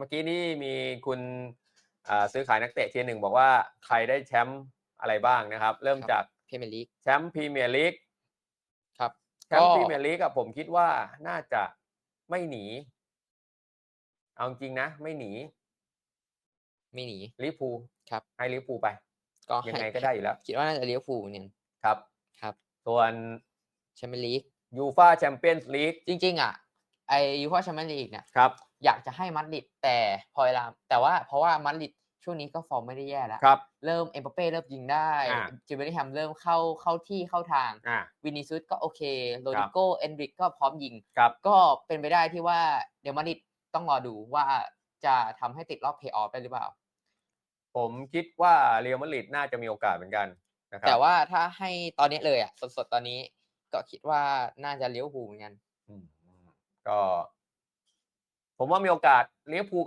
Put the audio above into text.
มื่อกี้นี่มีคุณอ่าซื้อขายนักเตะเทียร์หนึ่งบอกว่าใครได้แชมป์อะไรบ้างนะครับ เริ่มครับจากพรีเมียร์ลีกแชมป์พรีเมียร์ลีกครับแชมป์ก็พรีเมียร์ลีกอะผมคิดว่าน่าจะไม่หนี เอาจริงนะ ไม่หนี ไม่หนีลิเวอร์พูลครับให้ลิเวอร์พูลไป ก็ยังไงให้ก็ได้อยู่แล้ว คิดว่าน่าจะเลี้ยวฟูลเนี่ยครับครับ ส่วนแชมเปี้ยนลีกยูฟ่าแชมเปี้ยนส์ลีกจริง ๆ อะ ไอยูฟ่าแชมเปี้ยนลีกเนี่ยครับอยากจะให้มัดริดแต่พอเวลาแต่ว่าเพราะว่ามัดริดช่วงนี้ก็ฟอร์มไม่ได้แย่แล้วครับเริ่มเอ็มบัปเป้เริ่มยิงได้อ่าจิเบอร์แฮมเริ่มเข้าเข้าที่เข้าทางอ่าวินิซุสก็โอเคโรครัดิบโกเอนริกก็พร้อมยิงครับก็เป็นไปได้ที่ว่าเดลมาดริดต้องรอดูว่าจะทำให้ติดรอบเพย์ออฟได้หรือเปล่า ผมคิดว่าเรอัลมาดริดน่าจะมีโอกาสเหมือนกันนะครับแต่ว่าถ้าให้ตอนนี้เลยอะสดๆตอนนี้ก็คิดว่าน่าจะเลี้ยวภูลเหมือนกันอืม ก็ ผมว่ามีโอกาสลิเวอร์พูล